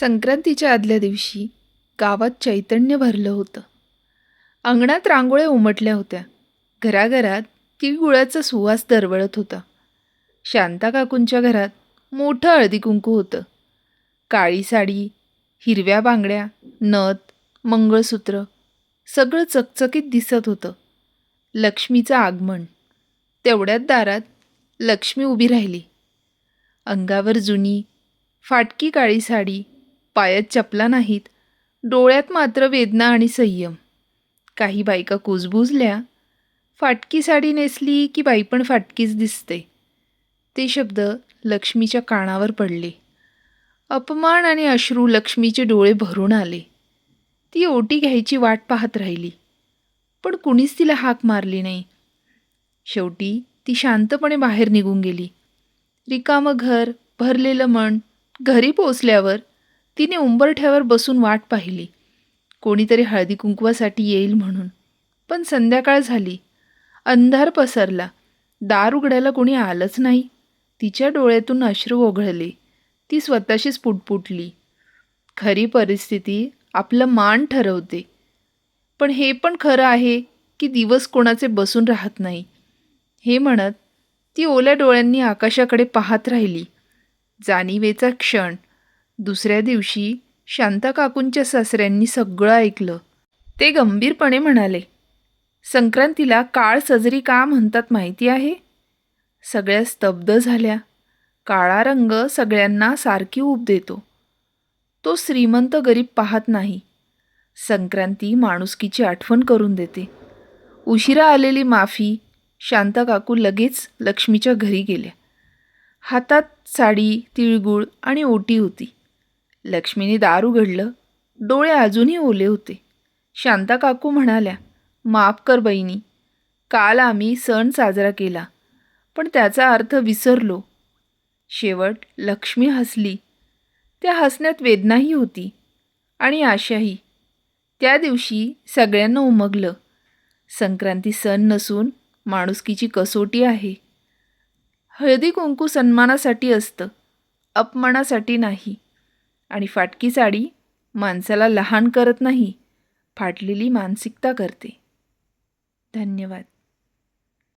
संक्रांतीच्या आदल्या दिवशी गावात चैतन्य भरलं होतं. अंगणात रांगोळ्या उमटल्या होत्या. घराघरात तिळगुळाचा सुवास दरवळत होता. शांता काकूंच्या घरात मोठं हळदी कुंकू होतं. काळी साडी हिरव्या बांगड्या नथ मंगळसूत्र सगळं चकचकीत दिसत होतं. लक्ष्मीचं आगमन. तेवढ्यात दारात लक्ष्मी उभी राहिली. अंगावर जुनी फाटकी काळी साडी पायात चपला नाहीत डोळ्यात मात्र वेदना आणि संयम. काही बायका कुजबुजल्या फाटकी साडी नेसली की बाई पण फाटकीच दिसते. ते शब्द लक्ष्मीच्या कानावर पडले. अपमान आणि अश्रू लक्ष्मीचे डोळे भरून आले. ती ओटी घ्यायची वाट पाहत राहिली. पण कुणीच तिला हाक मारली नाही. शेवटी ती शांतपणे बाहेर निघून गेली. रिकामं घर भरलेलं मन घरी पोचल्यावर तिने उंबरठ्यावर बसून वाट पाहिली. कोणीतरी हळदी कुंकवासाठी येईल म्हणून. पण संध्याकाळ झाली. अंधार पसरला. दार उघडायला कोणी आलंच नाही. तिच्या डोळ्यातून अश्रू ओघळले. ती स्वतःशीच पुटपुटली. खरी परिस्थिती आपलं मान ठरवते. पण हे पण खरं आहे की दिवस कोणाचे बसून राहत नाही. हे म्हणत ती ओल्या डोळ्यांनी आकाशाकडे पाहत राहिली. जाणीवेचा क्षण. दुसऱ्या दिवशी शांताकाकूंच्या सासऱ्यांनी सगळं ऐकलं. ते गंभीरपणे म्हणाले संक्रांतीला काळ सजरी का म्हणतात माहिती आहे? सगळ्या स्तब्ध झाल्या. काळा रंग सगळ्यांना सारखी ऊब देतो. तो श्रीमंत गरीब पाहत नाही. संक्रांती माणुसकीची आठवण करून देते. उशिरा आलेली माफी शांता काकू लगेच लक्ष्मीच्या घरी गेल्या. हातात साडी तिळगुळ आणि ओटी होती. लक्ष्मीने दार उघडलं डोळे अजूनही ओले होते. शांता काकू म्हणाल्या माफ कर बहिणी. काल आम्ही सण साजरा केला पण त्याचा अर्थ विसरलो. शेवट लक्ष्मी हसली. त्या हसण्यात वेदनाही होती आणि आशाही. त्या दिवशी सगळ्यांना उमगलं. संक्रांती सण नसून माणुसकीची कसोटी आहे. हळदी कुंकू सन्मानासाठी असतं अपमानासाठी नाही. आणि फाटकी साडी माणसाला लहान करत नाही फाटलेली मानसिकता करते. धन्यवाद.